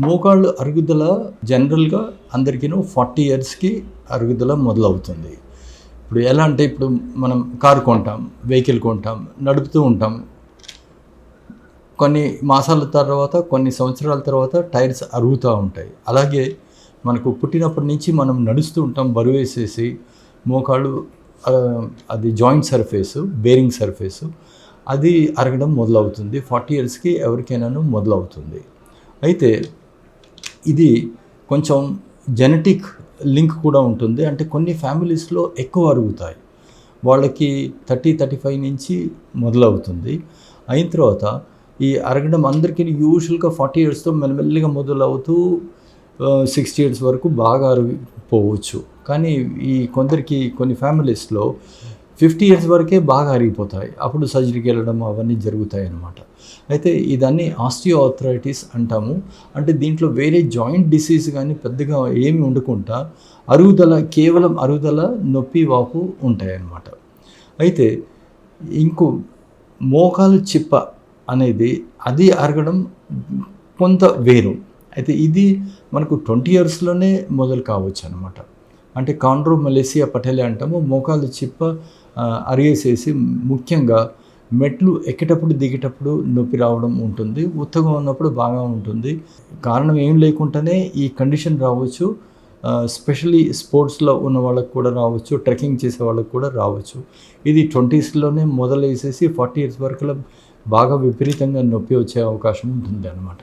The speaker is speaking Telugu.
మోకాళ్ళు అరుగుదల జనరల్గా అందరికీ ఫార్టీ ఇయర్స్కి అరుగుదల మొదలవుతుంది. ఇప్పుడు ఎలా అంటే ఇప్పుడు మనం కారు కొంటాం వెహికల్ కొంటాం నడుపుతూ ఉంటాం. కొన్ని మాసాల తర్వాత కొన్ని సంవత్సరాల తర్వాత టైర్స్ అరుగుతూ ఉంటాయి. అలాగే మనకు పుట్టినప్పటి నుంచి మనం నడుస్తూ ఉంటాం బరువు వేసేసి మోకాళ్ళు అది జాయింట్ సర్ఫేసు బేరింగ్ సర్ఫేసు అది అరగడం మొదలవుతుంది. ఫార్టీ ఇయర్స్కి ఎవరికైనాను మొదలవుతుంది. అయితే ఇది కొంచెం జెనెటిక్ లింక్ కూడా ఉంటుంది. అంటే కొన్ని ఫ్యామిలీస్లో ఎక్కువ అరుగుతాయి. వాళ్ళకి థర్టీ థర్టీ ఫైవ్ నుంచి మొదలవుతుంది. అయిన తర్వాత ఈ అరగడం అందరికీ యూజువల్గా ఫార్టీ ఇయర్స్తో మెల్లమెల్లిగా మొదలవుతూ సిక్స్టీ ఇయర్స్ వరకు బాగా అరిగిపోవచ్చు. కానీ ఈ కొందరికి కొన్ని ఫ్యామిలీస్లో ఫిఫ్టీ ఇయర్స్ వరకే బాగా అరిగిపోతాయి. అప్పుడు సర్జరీకి వెళ్ళడం అవన్నీ జరుగుతాయి అన్నమాట. అయితే ఇదాన్ని ఆస్టియో ఆర్థరైటిస్ అంటాము. అంటే దీంట్లో వేరే జాయింట్ డిసీజ్ కానీ పెద్దగా ఏమి ఉండకుండా అరుగుదల కేవలం అరుగుదల నొప్పి వాపు ఉంటాయి అన్నమాట. అయితే ఇంకో మోకాలు చిప్ప అనేది అది అరగడం కొంత వేరు. అయితే ఇది మనకు ట్వంటీ ఇయర్స్లోనే మొదలు కావచ్చు అనమాట అంటే కాండ్రో మలేసియా పటేలే అంటాము మోకాలు చిప్ప అరిగేసేసి ముఖ్యంగా మెట్లు ఎక్కేటప్పుడు దిగేటప్పుడు నొప్పి రావడం ఉంటుంది ఉత్తగా ఉన్నప్పుడు బాగా ఉంటుంది. కారణం ఏం లేకుండానే ఈ కండిషన్ రావచ్చు స్పెషలీ స్పోర్ట్స్లో ఉన్న వాళ్ళకు కూడా రావచ్చు ట్రెక్కింగ్ చేసే వాళ్ళకి కూడా రావచ్చు. ఇది ట్వంటీస్లోనే మొదలు వేసేసి ఫార్టీ ఇయర్స్ వరకు బాగా విపరీతంగా నొప్పి వచ్చే అవకాశం ఉంటుంది అన్నమాట.